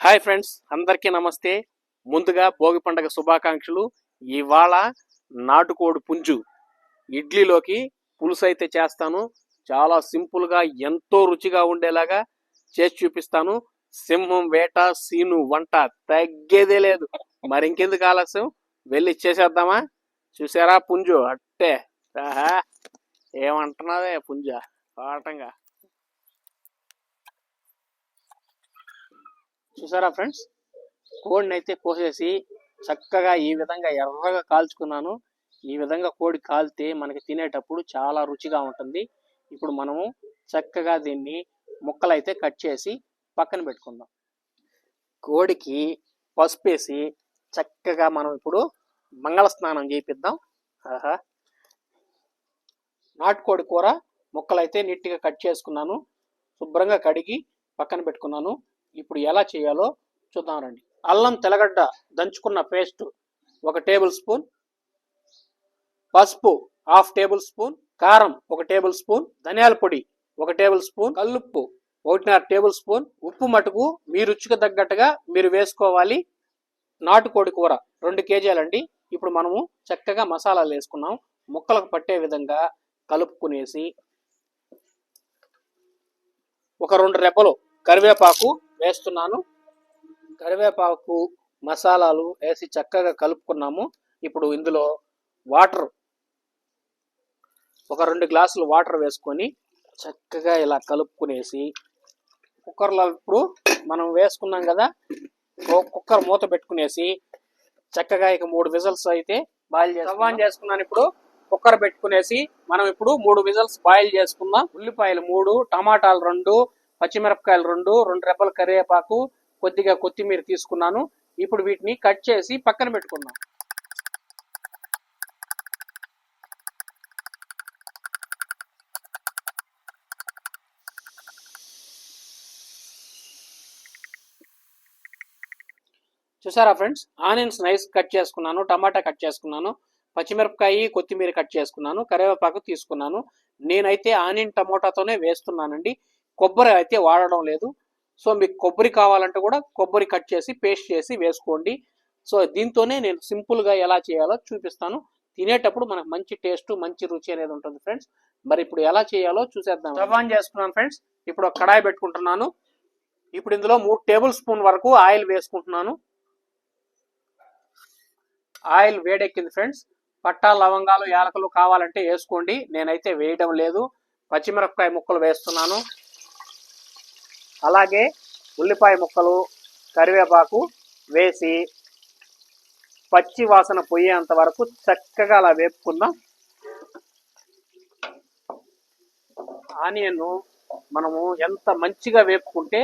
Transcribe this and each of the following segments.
Hi friends అందరికీ నమస్తే. ముందుగా భోగి పండగ శుభాకాంక్షలు. ఇవాళ నాటుకోడి పుంజు. ఇడ్లీలోకి పులుసు అయితే చేస్తాను. చాలా సింపుల్గా ఎంతో రుచిగా ఉండేలాగా చేసి చూపిస్తాను. సింహం వేట సీను వంట తగ్గేదే లేదు. మరి ఇంకెందుకు ఆలస్యం? వెళ్ళి చేసేద్దామా? చూసారా పుంజు? అట్టే. ఆహా. ఏమంటున్నావే పుంజ? పాటంగా చూసారా ఫ్రెండ్స్? కోడిని అయితే కోసేసి చక్కగా ఈ విధంగా ఎర్రగా కాల్చుకున్నాను. ఈ విధంగా కోడి కాల్తే మనకి తినేటప్పుడు చాలా రుచిగా ఉంటుంది. ఇప్పుడు మనము చక్కగా దీన్ని ముక్కలు అయితే కట్ చేసి పక్కన పెట్టుకుందాం. కోడికి పసుపు వేసి చక్కగా మనం ఇప్పుడు మంగళ స్నానం చేపిద్దాం. ఆహా. నాటుకోడి కూర ముక్కలు అయితే నీట్గా కట్ చేసుకున్నాను. శుభ్రంగా కడిగి పక్కన పెట్టుకున్నాను. ఇప్పుడు ఎలా చేయాలో చూద్దాం రండి. అల్లం తెల్లగడ్డ దంచుకున్న పేస్ట్ ఒక టేబుల్ స్పూన్. పసుపు హాఫ్ టేబుల్ స్పూన్. కారం ఒక టేబుల్ స్పూన్ ధనియాల పొడి ఒక టేబుల్ స్పూన్ కల్లుప్పు ఒకటిన్నర టేబుల్ స్పూన్ ఉప్పు మటుకు మీ రుచికి తగ్గట్టుగా మీరు వేసుకోవాలి. నాటుకోడి కూర రెండు కేజీలండి. ఇప్పుడు మనము చక్కగా మసాలాలు వేసుకున్నాం. ముక్కలకు పట్టే విధంగా కలుపుకునేసి ఒక రెండు రెబ్బలు కరివేపాకు వేస్తున్నాను. కరివేపాకు మసాలాలు వేసి చక్కగా కలుపుకున్నాము. ఇప్పుడు ఇందులో వాటర్ ఒక రెండు గ్లాసులు వాటర్ వేసుకొని చక్కగా ఇలా కలుపుకునేసి కుక్కర్లో ఇప్పుడు మనం వేసుకున్నాం కదా కుక్కర్ మూత పెట్టుకునేసి చక్కగా ఇక మూడు విజల్స్ అయితే బాయిల్ చేసి చేసుకున్నాను ఇప్పుడు కుక్కర్ పెట్టుకునేసి మనం ఇప్పుడు మూడు విజల్స్ బాయిల్ చేసుకుందాం. ఉల్లిపాయలు మూడు టమాటాలు రెండు పచ్చిమిరపకాయలు రెండు రెండు రెబ్బల కరివేపాకు కొద్దిగా కొత్తిమీర తీసుకున్నాను. ఇప్పుడు వీటిని కట్ చేసి పక్కన పెట్టుకుందాం. చూసారా ఫ్రెండ్స్? ఆనియన్స్ నైస్ కట్ చేసుకున్నాను టమాటా కట్ చేసుకున్నాను పచ్చిమిరపకాయ కొత్తిమీర కట్ చేసుకున్నాను కరివేపాకు తీసుకున్నాను. నేనైతే ఆనియన్ టమోటాతోనే వేస్తున్నానండి. కొబ్బరి అయితే వాడడం లేదు. సో మీకు కొబ్బరి కావాలంటే కూడా కొబ్బరి కట్ చేసి పేస్ట్ చేసి వేసుకోండి. సో దీంతోనే నేను సింపుల్గా ఎలా చేయాలో చూపిస్తాను. తినేటప్పుడు మనకు మంచి టేస్ట్ మంచి రుచి అనేది ఉంటుంది ఫ్రెండ్స్. మరి ఇప్పుడు ఎలా చేయాలో చూసేద్దాం. స్టవ్ ఆన్ చేసుకున్నాను ఫ్రెండ్స్. ఇప్పుడు ఒక కడాయి పెట్టుకుంటున్నాను. ఇప్పుడు ఇందులో మూడు టేబుల్ స్పూన్ వరకు ఆయిల్ వేసుకుంటున్నాను. ఆయిల్ వేడెక్కింది ఫ్రెండ్స్. పట్టా లవంగాలు యాలకులు కావాలంటే వేసుకోండి. నేనైతే వేయడం లేదు. పచ్చిమిరపకాయ ముక్కలు వేస్తున్నాను. అలాగే ఉల్లిపాయ ముక్కలు కరివేపాకు వేసి పచ్చి వాసన పోయేంత వరకు చక్కగా అలా వేపుకుందాం. ఆనియన్ మనము ఎంత మంచిగా వేపుకుంటే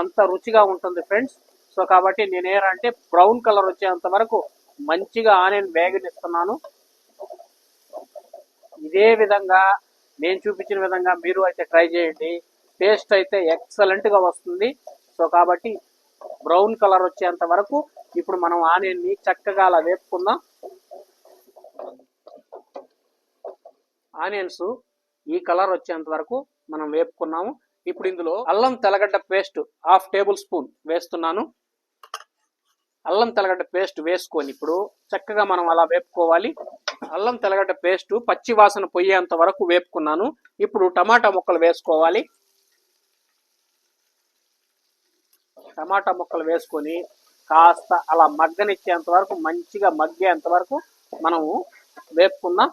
అంత రుచిగా ఉంటుంది ఫ్రెండ్స్. సో కాబట్టి నేనేరంటే బ్రౌన్ కలర్ వచ్చేంత వరకు మంచిగా ఆనియన్ వేగనిస్తున్నాను. ఇదే విధంగా నేను చూపించిన విధంగా మీరు అయితే ట్రై చేయండి. టేస్ట్ అయితే ఎక్సలెంట్గా వస్తుంది. సో కాబట్టి బ్రౌన్ కలర్ వచ్చేంత వరకు ఇప్పుడు మనం ఆనియన్ని చక్కగా అలా వేపుకుందాం. ఆనియన్స్ ఈ కలర్ వచ్చేంత వరకు మనం వేపుకున్నాము. ఇప్పుడు ఇందులో అల్లం తెల్లగడ్డ పేస్ట్ హాఫ్ టేబుల్ స్పూన్ వేస్తున్నాను. అల్లం తెల్లగడ్డ పేస్ట్ వేసుకొని ఇప్పుడు చక్కగా మనం అలా వేపుకోవాలి. అల్లం తెల్లగడ్డ పేస్ట్ పచ్చి వాసన పోయేంత వరకు వేపుకున్నాను. ఇప్పుడు టమాటా ముక్కలు వేసుకోవాలి. టమాటా ముక్కలు వేసుకొని కాస్త అలా మగ్గనిచ్చేంత వరకు మంచిగా మగ్గేంత వరకు మనము వేపుకుందాం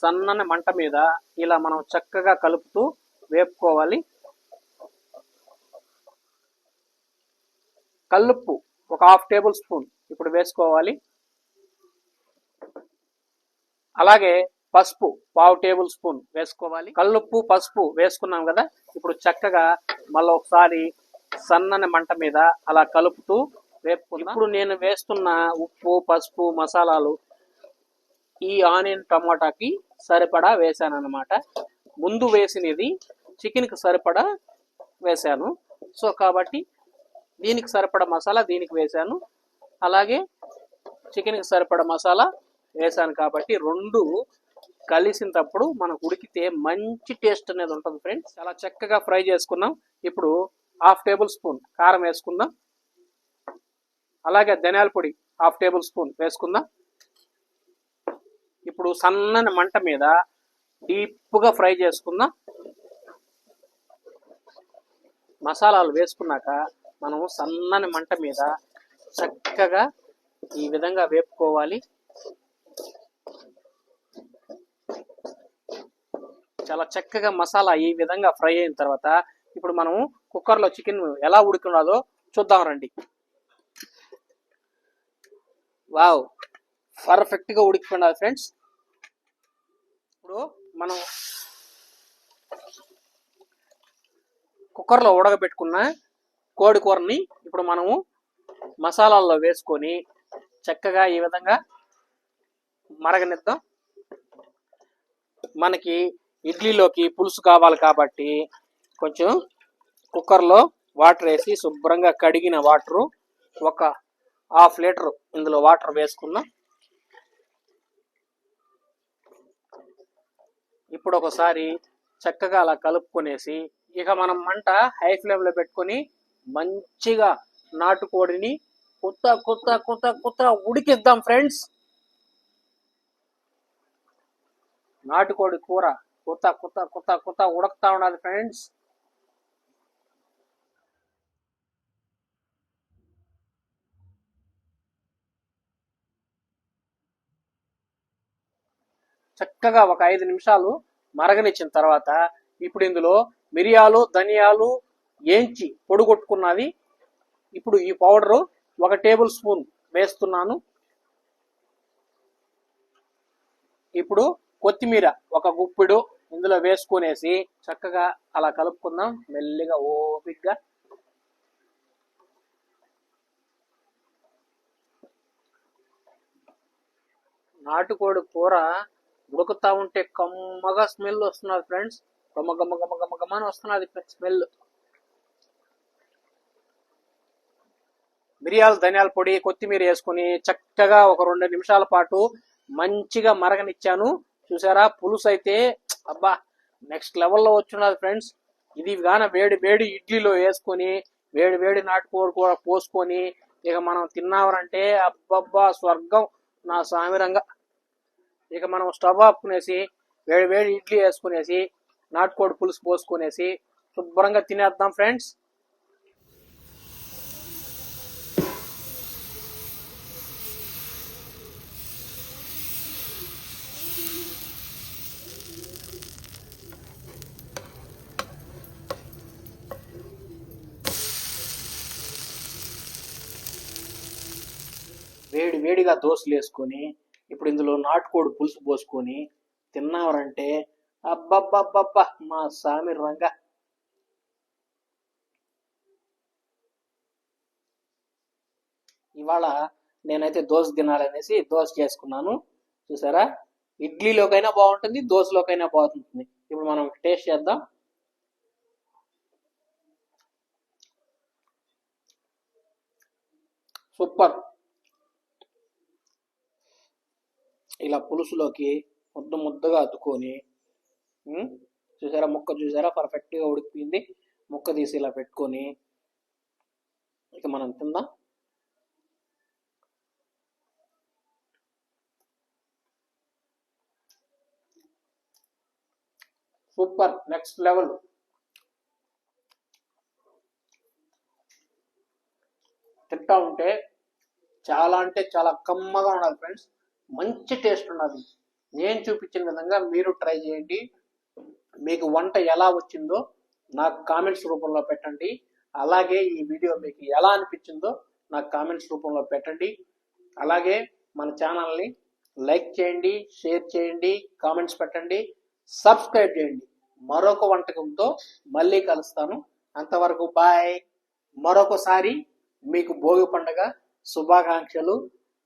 సన్నని మంట మీద ఇలా మనం చక్కగా కలుపుతూ వేపుకోవాలి. కల్లుప్పు ఒక హాఫ్ టేబుల్ స్పూన్ ఇప్పుడు వేసుకోవాలి. అలాగే పసుపు పావు టేబుల్ స్పూన్ వేసుకోవాలి. కల్లుప్పు పసుపు వేసుకున్నాం కదా ఇప్పుడు చక్కగా మళ్ళీ ఒకసారి సన్నని మంట మీద అలా కలుపుతూ వేపుకున్నాం ఇప్పుడు నేను వేస్తున్న ఉప్పు పసుపు మసాలాలు ఈ ఆనియన్ టమాటాకి సరిపడా వేసాను అనమాట ముందు వేసినది చికెన్కి సరిపడా వేసాను సో కాబట్టి దీనికి సరిపడ మసాలా దీనికి వేసాను అలాగే చికెన్కి సరిపడ మసాలా వేసాను కాబట్టి రెండు కలిసినప్పుడు మనకు ఉడికితే మంచి టేస్ట్ అనేది ఉంటుంది ఫ్రెండ్స్. చాలా చక్కగా ఫ్రై చేసుకున్నాం. ఇప్పుడు హాఫ్ టేబుల్ స్పూన్ కారం వేసుకుందాం. అలాగే ధనియాల పొడి హాఫ్ టేబుల్ స్పూన్ వేసుకుందాం. ఇప్పుడు సన్నని మంట మీద డీప్గా ఫ్రై చేసుకుందాం. మసాలాలు వేసుకున్నాక మనం సన్నని మంట మీద చక్కగా ఈ విధంగా వేపుకోవాలి. చాలా చక్కగా మసాలా ఈ విధంగా ఫ్రై అయిన తర్వాత ఇప్పుడు మనం కుక్కర్లో చికెన్ ఎలా ఉడికినదో చూద్దాం రండి. వావ్! పర్ఫెక్ట్గా ఉడికిపోయినది ఫ్రెండ్స్. ఇప్పుడు మనం కుక్కర్లో ఉడకబెట్టుకున్న కోడి కూరని ఇప్పుడు మనము మసాలాల్లో వేసుకొని చక్కగా ఈ విధంగా మరగనిద్దాం. మనకి ఇడ్లీలోకి పులుసు కావాలి కాబట్టి కొంచెం కుక్కర్లో వాటర్ వేసి శుభ్రంగా కడిగిన వాటరు ఒక హాఫ్ లీటర్ ఇందులో వాటర్ వేసుకుందాం. ఇప్పుడు ఒకసారి చక్కగా అలా కలుపుకొనేసి ఇక మనం మంట హై ఫ్లేమ్లో పెట్టుకొని మంచిగా నాటుకోడిని కొత్త కొత్త కొత్త కొత్త ఉడికిద్దాం ఫ్రెండ్స్. నాటుకోడి కూర కొత్త కొత్త కొత్త కొత్త ఉడకతా ఉన్నది ఫ్రెండ్స్. చక్కగా ఒక ఐదు నిమిషాలు మరగనిచ్చిన తర్వాత ఇప్పుడు ఇందులో మిరియాలు ధనియాలు ఏంచి పొడిగొట్టుకున్నది ఇప్పుడు ఈ పౌడరు ఒక టేబుల్ స్పూన్ వేస్తున్నాను. ఇప్పుడు కొత్తిమీర ఒక గుప్పిడు ఇందులో వేసుకునేసి చక్కగా అలా కలుపుకుందాం. మెల్లిగా ఓపిగ్గా. నాటుకోడి కూర ఉడుకుతా ఉంటే కమ్మగా స్మెల్ వస్తున్నారు ఫ్రెండ్స్. గమ గమ గమ గమ్మ గమ్మ అని వస్తున్నది స్మెల్. మిరియాలు ధనియాల పొడి కొత్తిమీర వేసుకొని చక్కగా ఒక రెండు నిమిషాల పాటు మంచిగా మరగనిచ్చాను. చూసారా? పులుసు అయితే అబ్బా నెక్స్ట్ లెవెల్లో వచ్చున్నది ఫ్రెండ్స్ ఇది గాన వేడి వేడి ఇడ్లీలో వేసుకొని వేడి వేడి నాటుకోరు కూడా పోసుకొని ఇక మనం తిన్నామనంటే అబ్బబ్బా స్వర్గం. నా సామిరంగా. ఇక మనం స్టవ్ ఆపుకునేసి వేడి వేడి ఇడ్లీ వేసుకునేసి నాటుకోడి పులుసు పోసుకునేసి శుభ్రంగా తినేద్దాం ఫ్రెండ్స్. వేడి వేడిగా దోశలు వేసుకొని ఇప్పుడు ఇందులో నాటుకోడి పులుసు పోసుకొని తిన్నారంటే అబ్బబ్బబ్బబ్బా మా స్వామి రంగ. ఇవాళ నేనైతే దోశ తినాలనేసి దోశ చేసుకున్నాను. చూసారా? ఇడ్లీలోకైనా బాగుంటుంది దోశలోకైనా బాగుంటుంది. ఇప్పుడు మనం టేస్ట్ చేద్దాం. సూపర్. ఇలా పులుసులోకి ముద్ద ముద్దగా అద్దుకొని చూసారా? ముక్క చూసారా? పర్ఫెక్ట్గా ఉడికిపోయింది. ముక్క తీసి ఇలా పెట్టుకొని ఇక మనం తిందాం. సూపర్ నెక్స్ట్ లెవెల్ తింటా ఉంటే చాలా అంటే చాలా కమ్మగా ఉన్నది ఫ్రెండ్స్ మంచి టేస్ట్ ఉన్నది. నేను చూపించిన విధంగా మీరు ట్రై చేయండి. మీకు వంట ఎలా వచ్చిందో నాకు కామెంట్స్ రూపంలో పెట్టండి. అలాగే ఈ వీడియో మీకు ఎలా అనిపించిందో నాకు కామెంట్స్ రూపంలో పెట్టండి. అలాగే మన ఛానల్ని లైక్ చేయండి షేర్ చేయండి కామెంట్స్ పెట్టండి సబ్స్క్రైబ్ చేయండి. మరొక వంటకంతో మళ్ళీ కలుస్తాను. అంతవరకు బాయ్. మరొకసారి మీకు భోగి పండగ శుభాకాంక్షలు.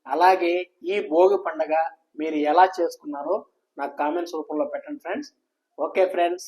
అలాగే ఈ భోగి పండగ మీరు ఎలా చేసుకున్నారో నాకు కామెంట్స్ రూపంలో పెట్టండి ఫ్రెండ్స్. Okay friends